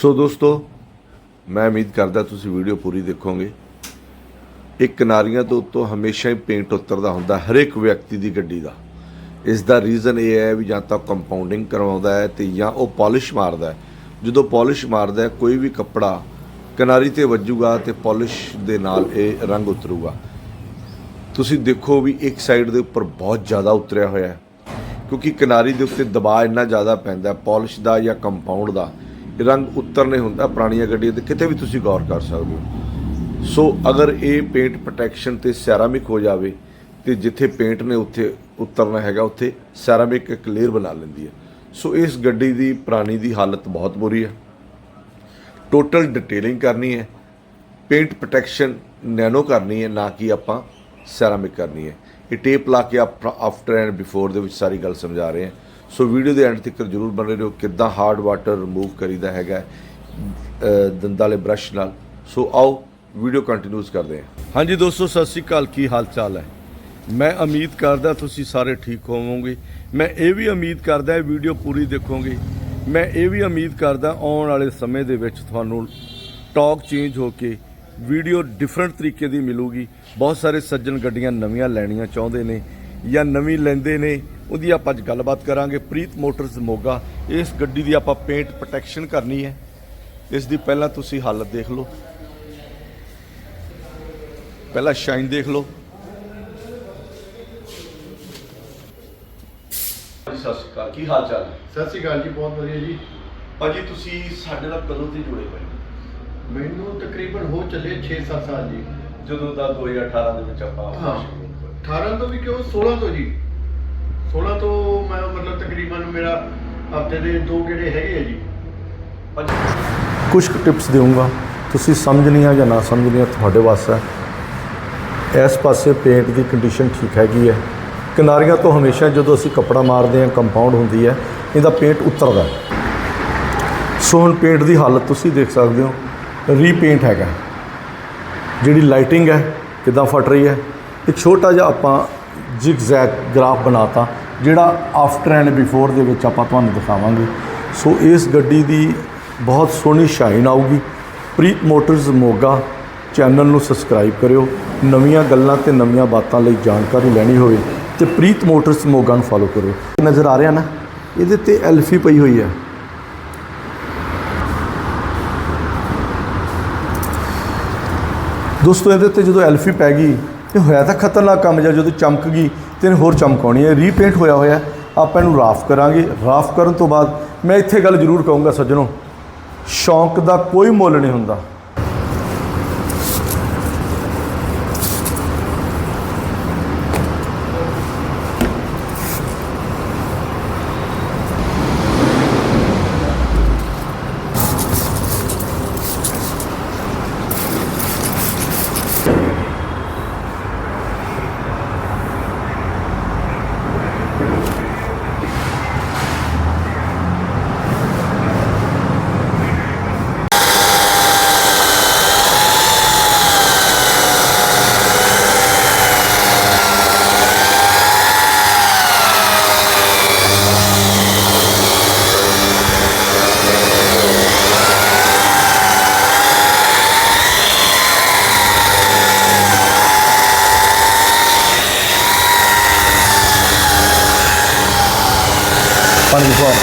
ਸੋ ਦੋਸਤੋ, ਮੈਂ ਉਮੀਦ ਕਰਦਾ ਤੁਸੀਂ ਵੀਡੀਓ ਪੂਰੀ ਦੇਖੋਗੇ। ਇਹ ਕਿਨਾਰੀਆਂ ਤੋਂ ਉੱਤੋਂ ਹਮੇਸ਼ਾ ਹੀ ਪੇਂਟ ਉਤਰਦਾ ਹੁੰਦਾ ਹਰੇਕ ਵਿਅਕਤੀ ਦੀ ਗੱਡੀ ਦਾ। ਇਸ ਦਾ ਰੀਜ਼ਨ ਇਹ ਹੈ ਵੀ ਜਾਂ ਤਾਂ ਕੰਪਾਊਂਡਿੰਗ ਕਰਵਾਉਂਦਾ ਹੈ ਤੇ ਜਾਂ ਉਹ ਪਾਲਿਸ਼ ਮਾਰਦਾ ਹੈ। ਜਦੋਂ ਪਾਲਿਸ਼ ਮਾਰਦਾ ਹੈ, ਕੋਈ ਵੀ ਕੱਪੜਾ ਕਿਨਾਰੀ ਤੇ ਵੱਜੂਗਾ ਤੇ ਪਾਲਿਸ਼ ਦੇ ਨਾਲ ਇਹ ਰੰਗ ਉਤਰੂਗਾ। ਤੁਸੀਂ ਦੇਖੋ ਵੀ ਇੱਕ ਸਾਈਡ ਦੇ ਉੱਪਰ ਬਹੁਤ ਜ਼ਿਆਦਾ ਉਤਰਿਆ ਹੋਇਆ ਹੈ। ਕਿਉਂਕਿ ਕਿਨਾਰੀ ਦੇ ਉੱਤੇ ਦਬਾਅ ਇੰਨਾ ਜ਼ਿਆਦਾ ਪੈਂਦਾ ਪਾਲਿਸ਼ ਦਾ ਜਾਂ ਕੰਪਾਊਂਡ ਦਾ ਰੰਗ ਉਤਰਨੇ ਹੁੰਦਾ, ਪੁਰਾਣੀਆਂ ਗੱਡੀਆਂ ਤੇ ਕਿਤੇ ਵੀ ਤੁਸੀਂ ਗੌਰ ਕਰ ਸਕਦੇ ਹੋ। ਸੋ ਅਗਰ ਇਹ ਪੇਂਟ ਪ੍ਰੋਟੈਕਸ਼ਨ ਤੇ ਸੈਰਾਮਿਕ ਹੋ ਜਾਵੇ, ਤੇ ਜਿੱਥੇ ਪੇਂਟ ਨੇ ਉੱਥੇ ਉਤਰਨਾ ਹੈਗਾ, ਉੱਥੇ ਸੈਰਾਮਿਕ ਇੱਕ ਲੇਅਰ ਬਣਾ ਲੈਂਦੀ ਹੈ। ਸੋ ਇਸ ਗੱਡੀ ਦੀ, ਪੁਰਾਣੀ ਦੀ ਹਾਲਤ ਬਹੁਤ ਬੁਰੀ ਹੈ। ਟੋਟਲ ਡਿਟੇਲਿੰਗ ਕਰਨੀ ਹੈ ਪੇਂਟ ਪ੍ਰੋਟੈਕਸ਼ਨ ਨੈਨੋ ਕਰਨੀ ਹੈ, ਨਾ ਕਿ ਆਪਾਂ ਸੈਰਾਮਿਕ ਕਰਨੀ ਹੈ। ਇਹ ਟੇਪ ਲਾ ਕੇ ਆਪ ਆਫਟਰ ਐਂਡ ਬਿਫੋਰ ਦੇ ਵਿੱਚ ਸਾਰੀ ਗੱਲ ਸਮਝਾ ਰਹੇ ਹਾਂ। ਸੋ ਵੀਡੀਓ ਦੇ ਐਂਡ ਤੱਕ ਜਰੂਰ ਬਣੇ ਰਹੋ ਕਿੱਦਾਂ ਹਾਰਡ ਵਾਟਰ ਰਿਮੂਵ ਕਰੀਦਾ ਹੈਗਾ ਅ, ਦੰਦਾਂ ਵਾਲੇ ਬ੍ਰਸ਼ ਨਾਲ। ਸੋ ਆਓ ਵੀਡੀਓ ਕੰਟੀਨਿਊਸ ਕਰਦੇ ਹਾਂ। ਹਾਂਜੀ ਦੋਸਤੋ ਸਤਿ ਸ਼੍ਰੀ ਅਕਾਲ ਕੀ ਹਾਲ ਚਾਲ ਹੈ? ਮੈਂ ਉਮੀਦ ਕਰਦਾ ਤੁਸੀਂ ਸਾਰੇ ਠੀਕ ਹੋਵੋਗੇ। ਮੈਂ ਇਹ ਵੀ ਉਮੀਦ ਕਰਦਾ ਇਹ ਵੀਡੀਓ ਪੂਰੀ ਦੇਖੋਗੇ। ਮੈਂ ਇਹ ਵੀ ਉਮੀਦ ਕਰਦਾ ਆਉਣ ਵਾਲੇ ਸਮੇਂ ਦੇ ਵਿੱਚ ਤੁਹਾਨੂੰ ਟਾਕ ਚੇਂਜ ਹੋ ਕੇ ਵੀਡੀਓ ਡਿਫਰੈਂਟ ਤਰੀਕੇ ਦੀ ਮਿਲੂਗੀ। ਬਹੁਤ ਸਾਰੇ ਸੱਜਣ ਗੱਡੀਆਂ ਨਵੀਆਂ ਲੈਣੀਆਂ ਚਾਹੁੰਦੇ ਨੇ। ਜਾਂ ਨਵੀਂ ਲੈਂਦੇ ਨੇ ਉਹਦੀ ਆਪਾਂ ਅੱਜ ਗੱਲਬਾਤ ਕਰਾਂਗੇ। ਪ੍ਰੀਤ ਮੋਟਰਸ ਮੋਗਾ ਇਸ ਗੱਡੀ ਦੀ ਆਪਾਂ ਪੇਂਟ ਪ੍ਰੋਟੈਕਸ਼ਨ ਕਰਨੀ ਹੈ। ਇਸ ਦੀ ਪਹਿਲਾਂ ਤੁਸੀਂ ਹਾਲਤ ਦੇਖ ਲਓ। ਪਹਿਲਾਂ ਸ਼ਾਈਨ ਦੇਖ ਲਓ। ਸਤਿ ਸ਼੍ਰੀ ਅਕਾਲ ਕੀ ਹਾਲ ਚਾਲ ਹੈ? ਸਤਿ ਸ਼੍ਰੀ ਅਕਾਲ ਜੀ ਬਹੁਤ ਵਧੀਆ ਜੀ। ਭਾਜੀ ਤੁਸੀਂ ਸਾਡੇ ਨਾਲ ਕਦੋਂ ਤੋਂ ਜੁੜੇ ਹੋਏ ਹੋ? ਮੈਨੂੰ ਤਕਰੀਬਨ ਹੋ ਚੱਲੇ 6-7 ਸਾਲ ਜੀ। ਜਦੋਂ ਦਾ 2018 ਦੇ ਵਿੱਚ ਆਪਾਂ ਹਾਂ। 18 ਤੋਂ ਵੀ ਕਿਉਂ? 16 ਤੋਂ ਜੀ। 16 ਤੋਂ ਮੈਂ ਮਤਲਬ ਤਕਰੀਬਨ ਮੇਰਾ ਹਫ਼ਤੇ ਦੇ ਦੋ ਗੇੜੇ ਹੈਗੇ ਆ ਜੀ। ਕੁਝ ਟਿਪਸ ਦੇਵਾਂਗਾ ਤੁਸੀਂ ਸਮਝਣੀਆਂ ਜਾਂ ਨਾ ਸਮਝਣੀਆਂ ਤੁਹਾਡੇ ਵਾਸਤੇ। ਹੈ। ਇਸ ਪਾਸੇ ਪੇਂਟ ਦੀ ਕੰਡੀਸ਼ਨ ਠੀਕ ਹੈਗੀ ਹੈ। ਕਿਨਾਰੀਆਂ ਤੋਂ ਹਮੇਸ਼ਾ ਜਦੋਂ ਅਸੀਂ ਕੱਪੜਾ ਮਾਰਦੇ ਹਾਂ ਕੰਪਾਊਂਡ ਹੁੰਦੀ ਹੈ ਇਹਦਾ ਪੇਂਟ ਉਤਰਦਾ ਹੈ। ਸੋ ਹੁਣ ਪੇਂਟ ਦੀ ਹਾਲਤ ਤੁਸੀਂ ਦੇਖ ਸਕਦੇ ਹੋ। ਰੀਪੇਂਟ ਹੈਗਾ। ਜਿਹੜੀ ਲਾਈਟਿੰਗ ਹੈ ਕਿਦਾਂ ਫਟ ਰਹੀ ਹੈ ਇੱਕ ਛੋਟਾ ਜਿਹਾ ਆਪਾਂ ਜ਼ਿਗਜ਼ੈਗ ਗ੍ਰਾਫ ਬਣਾਤਾ, ਜਿਹੜਾ ਆਫਟਰ ਐਂਡ ਬਿਫੋਰ ਦੇ ਵਿੱਚ ਆਪਾਂ ਤੁਹਾਨੂੰ ਦਿਖਾਵਾਂਗੇ। ਸੋ ਇਸ ਗੱਡੀ ਦੀ ਬਹੁਤ ਸੋਹਣੀ ਸ਼ਾਈਨ ਆਊਗੀ। ਪ੍ਰੀਤ ਮੋਟਰਸ ਮੋਗਾ ਚੈਨਲ ਨੂੰ ਸਬਸਕ੍ਰਾਈਬ ਕਰਿਓ। ਨਵੀਆਂ ਗੱਲਾਂ ਤੇ ਨਵੀਆਂ ਬਾਤਾਂ ਲਈ ਜਾਣਕਾਰੀ ਲੈਣੀ ਹੋਵੇ ਤੇ ਪ੍ਰੀਤ ਮੋਟਰਸ ਮੋਗਾ ਨੂੰ ਫੋਲੋ ਕਰਿਓ। ਨਜ਼ਰ ਆ ਰਿਹਾ ਨਾ? ਇਹਦੇ ਤੇ ਐਲਫੀ ਪਈ ਹੋਈ ਹੈ। ਦੋਸਤੋ, ਇਹਦੇ ਤੇ ਜਦੋਂ ਐਲਫੀ ਪੈ ਗਈ ਇਹ ਹੋਇਆ ਤਾਂ ਖਤਰਨਾਕ ਕੰਮ ਜਾਂ ਜਦੋਂ ਚਮਕ ਗਈ ਤੇ ਹੋਰ ਚਮਕਾਉਣੀ ਹੈ। ਰੀਪੇਂਟ ਹੋਇਆ ਹੋਇਆ। ਆਪਾਂ ਇਹਨੂੰ ਰਾਫ ਕਰਾਂਗੇ। ਰਾਫ ਕਰਨ ਤੋਂ ਬਾਅਦ ਮੈਂ ਇੱਥੇ ਗੱਲ ਜ਼ਰੂਰ ਕਹੂੰਗਾ ਸੱਜਣੋ, ਸ਼ੌਂਕ ਦਾ ਕੋਈ ਮੁੱਲ ਨਹੀਂ ਹੁੰਦਾ ਪਾਣੀ ਫੁਆਰ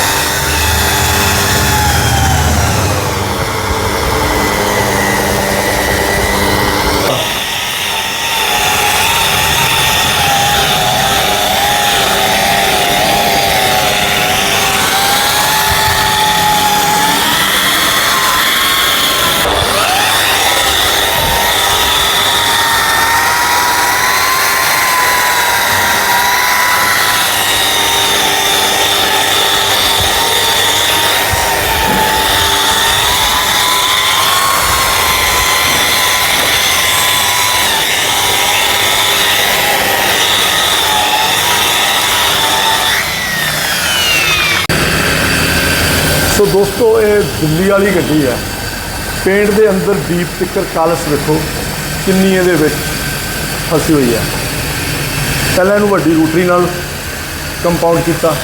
ਸੋ ਦੋਸਤੋ, ਇਹ ਦਿੱਲੀ ਵਾਲੀ ਗੱਡੀ ਹੈ। ਪੇਂਟ ਦੇ ਅੰਦਰ ਡੀਪ ਤਿੱਕਰ ਕਾਲਸ ਵੇਖੋ, ਕਿੰਨੀ ਇਹਦੇ ਵਿੱਚ ਫਸੀ ਹੋਈ ਹੈ। ਪਹਿਲਾਂ ਇਹਨੂੰ ਵੱਡੀ ਰੂਟਰੀ ਨਾਲ ਕੰਪਾਊਂਡ ਕੀਤਾ।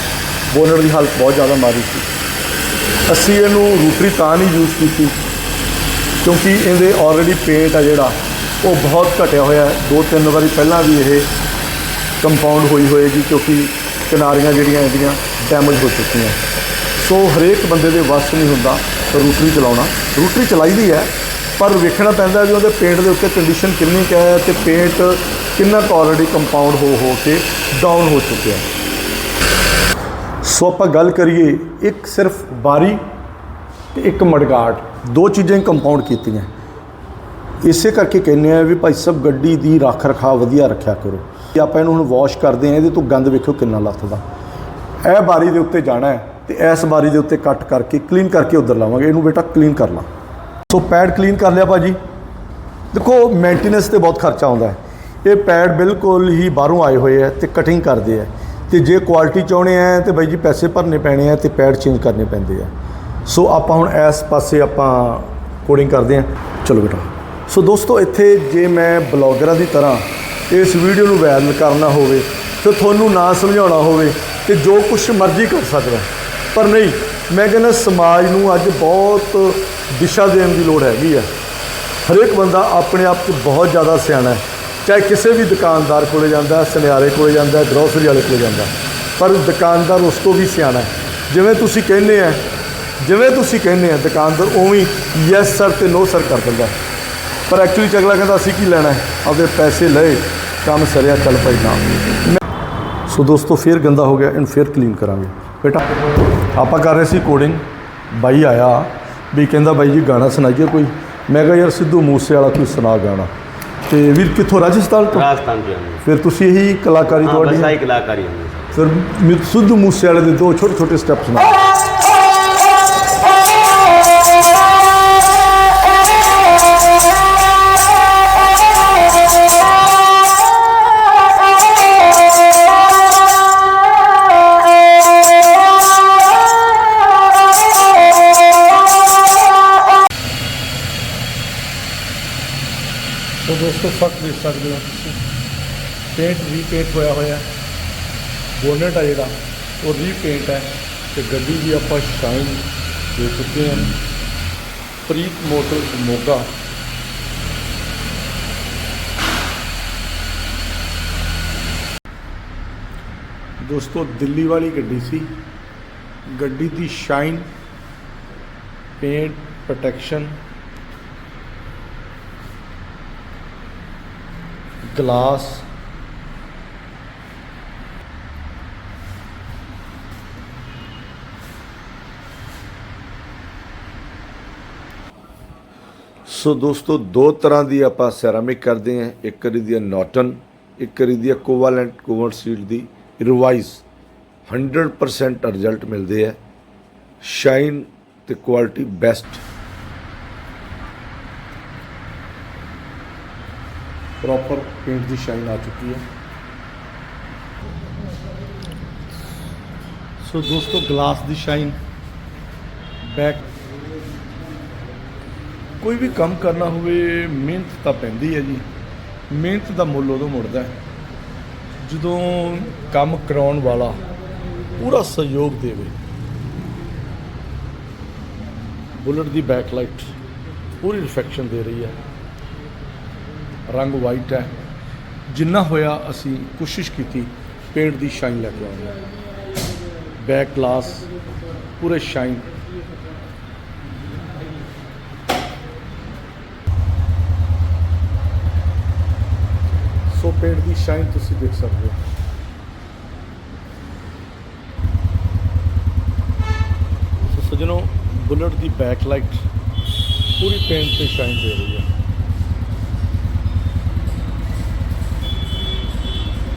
ਬੋਨਰ ਦੀ ਹਾਲਤ ਬਹੁਤ ਜ਼ਿਆਦਾ ਮਾਰੀ ਸੀ। ਅਸੀਂ ਇਹਨੂੰ ਰੂਟਰੀ ਤਾਂ ਨਹੀਂ ਯੂਜ਼ ਕੀਤੀ, ਕਿਉਂਕਿ ਇਹਦੇ ਆਲਰੇਡੀ ਪੇਂਟ ਆ ਜਿਹੜਾ, ਉਹ ਬਹੁਤ ਘਟਿਆ ਹੋਇਆ ਹੈ। ਦੋ ਤਿੰਨ ਵਾਰੀ ਪਹਿਲਾਂ ਵੀ ਇਹ ਕੰਪਾਊਂਡ ਹੋਈ ਹੋਏਗੀ, ਕਿਉਂਕਿ ਕਿਨਾਰੀਆਂ ਜਿਹੜੀਆਂ ਇਹਦੀਆਂ ਡੈਮੇਜ ਹੋ ਚੁੱਕੀਆਂ। ਸੋ ਹਰੇਕ ਬੰਦੇ ਦੇ ਵੱਸ ਨਹੀਂ ਹੁੰਦਾ ਰੂਟਰੀ ਚਲਾਉਣਾ। ਰੂਟਰੀ ਚਲਾਈਦੀ ਹੈ, ਪਰ ਵੇਖਣਾ ਪੈਂਦਾ ਵੀ ਉਹਦੇ ਪੇਂਟ ਦੇ ਉੱਤੇ ਕੰਡੀਸ਼ਨ ਕਿੰਨੀ ਕੁ ਹੈ ਤੇ ਪੇਂਟ ਕਿੰਨਾ ਕੁ ਆਲਰੇਡੀ ਕੰਪਾਊਂਡ ਹੋ ਹੋ ਕੇ ਡਾਊਨ ਹੋ ਚੁੱਕਿਆ ਸੋ ਆਪਾਂ ਗੱਲ ਕਰੀਏ, ਇੱਕ ਸਿਰਫ ਬਾਰੀ ਤੇ ਇੱਕ ਮੜਗਾਟ, ਦੋ ਚੀਜ਼ਾਂ ਹੀ ਕੰਪਾਊਂਡ ਕੀਤੀਆਂ। ਇਸੇ ਕਰਕੇ ਕਹਿੰਦੇ ਆ ਵੀ ਭਾਈ ਸਾਹਿਬ ਗੱਡੀ ਦੀ ਰੱਖ ਰਖਾਅ ਵਧੀਆ ਰੱਖਿਆ ਕਰੋ। ਤੇ ਆਪਾਂ ਇਹਨੂੰ ਹੁਣ ਵਾਸ਼ ਕਰਦੇ ਆ, ਇਹਦੇ ਤੋਂ ਗੰਦ ਵੇਖੋ ਕਿੰਨਾ ਲੱਥਦਾ। ਇਹ ਬਾਰੀ ਦੇ ਉੱਤੇ ਜਾਣਾ ਹੈ। ਤੇ ਇਸ ਬਾਰੀ ਦੇ ਉੱਤੇ ਕੱਟ ਕਰਕੇ ਕਲੀਨ ਕਰਕੇ ਉਧਰ ਲਾਵਾਂਗੇ। ਇਹਨੂੰ ਬੇਟਾ ਕਲੀਨ ਕਰ ਲਾ। ਸੋ ਪੈਡ ਕਲੀਨ ਕਰ ਲਿਆ ਭਾਜੀ। ਦੇਖੋ ਮੇਨਟੇਨੈਂਸ ਤੇ ਬਹੁਤ ਖਰਚਾ ਆਉਂਦਾ ਹੈ। ਇਹ ਪੈਡ ਬਿਲਕੁਲ ਹੀ ਬਾਹਰੋਂ ਆਏ ਹੋਏ ਆ ਤੇ ਕਟਿੰਗ ਕਰਦੇ ਆ ਤੇ ਜੇ ਕੁਆਲਿਟੀ ਚਾਹੁੰਦੇ ਆ ਤੇ ਬਾਈ ਜੀ ਪੈਸੇ ਭਰਨੇ ਪੈਣੇ ਆ ਤੇ ਪੈਡ ਚੇਂਜ ਕਰਨੇ ਪੈਂਦੇ ਆ ਸੋ ਆਪਾਂ ਹੁਣ ਇਸ ਪਾਸੇ ਆਪਾਂ ਕੋਡਿੰਗ ਕਰਦੇ ਆ ਚਲੋ ਬੇਟਾ। ਸੋ ਦੋਸਤੋ, ਇੱਥੇ ਜੇ ਮੈਂ ਬਲੌਗਰਾਂ ਦੀ ਤਰ੍ਹਾਂ ਇਸ ਵੀਡੀਓ ਨੂੰ ਵਾਇਰਲ ਕਰਨਾ ਹੋਵੇ ਤੇ ਤੁਹਾਨੂੰ ਨਾ ਸਮਝਾਉਣਾ ਹੋਵੇ ਤੇ ਜੋ ਕੁਝ ਮਰਜ਼ੀ ਕਰ ਸਕਦਾ। ਪਰ ਨਹੀਂ, ਮੈਂ ਕਹਿੰਦਾ ਸਮਾਜ ਨੂੰ ਅੱਜ ਬਹੁਤ ਦਿਸ਼ਾ ਦੇਣ ਦੀ ਲੋੜ ਹੈਗੀ ਆ। ਹਰੇਕ ਬੰਦਾ ਆਪਣੇ ਆਪ 'ਚ ਬਹੁਤ ਜ਼ਿਆਦਾ ਸਿਆਣਾ ਹੈ। ਚਾਹੇ ਕਿਸੇ ਵੀ ਦੁਕਾਨਦਾਰ ਕੋਲੇ ਜਾਂਦਾ, ਸੁਨਿਆਰੇ ਕੋਲੇ ਜਾਂਦਾ ਗਰੋਸਰੀ ਵਾਲੇ ਕੋਲੇ ਜਾਂਦਾ, ਪਰ ਦੁਕਾਨਦਾਰ ਉਸ ਤੋਂ ਵੀ ਸਿਆਣਾ ਹੈ। ਜਿਵੇਂ ਤੁਸੀਂ ਕਹਿੰਦੇ ਆ, ਜਿਵੇਂ ਤੁਸੀਂ ਕਹਿੰਦੇ ਆ, ਦੁਕਾਨਦਾਰ ਉਵੇਂ ਯੈਸ ਸਰ ਤੇ ਨੋ ਸਰ ਕਰ ਦਿੰਦਾ ਹੈ। ਪਰ ਐਕਚੁਅਲੀ ਚਗਲਾ ਕਹਿੰਦਾ, ਅਸੀਂ ਕੀ ਲੈਣਾ ਹੈ? ਆਪਦੇ ਪੈਸੇ ਲਏ, ਕੰਮ ਸਰਿਆ, ਚੱਲ ਪਈ ਨਾ ਸੋ ਦੋਸਤੋ, ਫੇਰ ਗੰਦਾ ਹੋ ਗਿਆ ਇਹਨੂੰ ਫੇਰ ਕਲੀਨ ਕਰਾਂਗੇ। ਬੇਟਾ ਆਪਾਂ ਕਰ ਰਹੇ ਸੀ ਕੋਡਿੰਗ ਬਾਈ ਆਇਆ ਵੀ ਕਹਿੰਦਾ ਬਾਈ ਜੀ ਗਾਣਾ ਸੁਣਾਈਏ ਕੋਈ। ਮੈਂ ਕਿਹਾ ਯਾਰ ਸਿੱਧੂ ਮੂਸੇ ਵਾਲਾ ਕੋਈ ਸੁਣਾ ਗਾਣਾ। ਤੇ ਵੀਰ ਕਿੱਥੋਂ? ਰਾਜਸਥਾਨ ਤੋਂ? ਰਾਜਸਥਾਨ ਤੋਂ ਫਿਰ ਤੁਸੀਂ ਇਹੀ ਕਲਾਕਾਰੀ ਹਾਂ ਤੁਹਾਡੀ ਬਸ ਆਹੀ ਕਲਾਕਾਰੀ ਹੁੰਦੀ ਫਿਰ ਸਿੱਧੂ ਮੂਸੇ ਵਾਲੇ ਦੇ ਦੋ ਛੋਟੇ ਛੋਟੇ ਸਟੈਪ ਸੁਣਾ ਸੋ ਦੋਸਤੋ ਦੇਖ ਸਕਦੇ ਹੋ ਤੁਸੀਂ। ਪੇਂਟ ਰੀਪੇਂਟ ਹੋਇਆ ਹੋਇਆ। ਬੋਨਟ ਆ ਜਿਹੜਾ, ਉਹ ਰੀਪੇਂਟ ਹੈ ਤੇ ਗੱਡੀ ਦੀ ਆਪਾਂ ਸ਼ਾਈਨ ਦੇ ਚੁੱਕੇ ਹਾਂ। ਪ੍ਰੀਤ ਮੋਟਰ ਮੋਗਾ। ਦੋਸਤੋ, ਦਿੱਲੀ ਵਾਲੀ ਗੱਡੀ ਸੀ। ਗੱਡੀ ਦੀ shine paint protection glass. So ਦੋਸਤੋ, ਦੋ ਤਰ੍ਹਾਂ ਦੀ ਆਪਾਂ ਸੈਰਾਮਿਕ ਕਰਦੇ ਹਾਂ। ਇੱਕ ਕਰੀ ਦੀ ਨੋਟਨ ਇੱਕ ਕਰੀ ਦੀ ਕੋਵਾਲੈਂਟ ਕੋਵਰ ਸੀਲ ਦੀ ਰਿਵਾਈਜ਼ 100% ਰਿਜ਼ਲਟ ਮਿਲਦੇ ਆ। ਸ਼ਾਈਨ ਤੇ ਕੁਆਲਿਟੀ ਬੈਸਟ ਪ੍ਰੋਪਰ ਪੇਂਟ ਦੀ ਸ਼ਾਈਨ ਆ ਚੁੱਕੀ ਹੈ। ਸੋ ਦੋਸਤੋ ਗਲਾਸ ਦੀ ਸ਼ਾਈਨ ਬੈਕ ਕੋਈ ਵੀ ਕੰਮ ਕਰਨਾ ਹੋਵੇ, ਮਿਹਨਤ ਤਾਂ ਪੈਂਦੀ ਹੈ ਜੀ। ਮਿਹਨਤ ਦਾ ਮੁੱਲ ਉਦੋਂ ਮੁੜਦਾ ਜਦੋਂ ਕੰਮ ਕਰਾਉਣ ਵਾਲਾ ਪੂਰਾ ਸਹਿਯੋਗ ਦੇਵੇ। ਬੁਲਟ ਦੀ ਬੈਕ ਲਾਈਟ ਪੂਰੀ ਰਿਫਲੈਕਸ਼ਨ ਦੇ ਰਹੀ ਹੈ। ਰੰਗ ਵਾਈਟ ਹੈ। ਜਿੰਨਾ ਹੋਇਆ ਅਸੀਂ ਕੋਸ਼ਿਸ਼ ਕੀਤੀ ਪੇਂਟ ਦੀ ਸ਼ਾਈਨ ਲੈ ਕੇ ਆਉਣ ਬੈਕ ਗਲਾਸ ਪੂਰੇ ਸ਼ਾਈਨ ਸੋ ਪੇਂਟ ਦੀ ਸ਼ਾਈਨ ਤੁਸੀਂ ਦੇਖ ਸਕਦੇ ਹੋ। ਸੋ ਸਜਣੋ, ਬੁਲਟ ਦੀ ਬੈਕ ਲਾਈਟ ਪੂਰੀ ਪੇਂਟ ਤੇ ਸ਼ਾਈਨ ਦੇ ਰਹੀ ਹੈ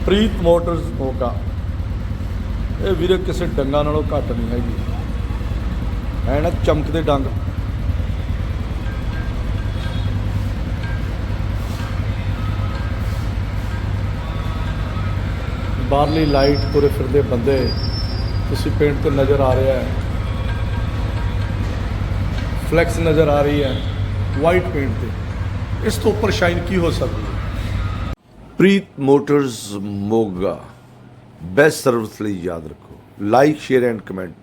ਪ੍ਰੀਤ ਮੋਟਰਸ ਮੋਗਾ ਇਹ ਵੀਰੇ ਕਿਸੇ ਡੰਗਾ ਨਾਲੋਂ ਘੱਟ ਨਹੀਂ ਹੈਗੀ। ਹੈ ਨਾ ਚਮਕਦੇ ਡੰਗ। ਬਾਹਰਲੀ ਲਾਈਟ ਪੂਰੇ ਫਿਰਦੇ ਬੰਦੇ, ਤੁਸੀਂ ਪੇਂਟ ਤੇ ਨਜ਼ਰ ਆ ਰਿਹਾ ਹੈ। ਫਲੈਕਸ ਨਜ਼ਰ ਆ ਰਹੀ ਹੈ ਵਾਈਟ ਪੇਂਟ ਤੇ। ਇਸ ਤੋਂ ਉੱਪਰ ਸ਼ਾਈਨ ਕੀ ਹੋ ਸਕਦੀ? Preet motors Moga best service ਲਈ ਯਾਦ ਰੱਖੋ ਲਾਈਕ ਸ਼ੇਅਰ ਐਂਡ ਕਮੈਂਟ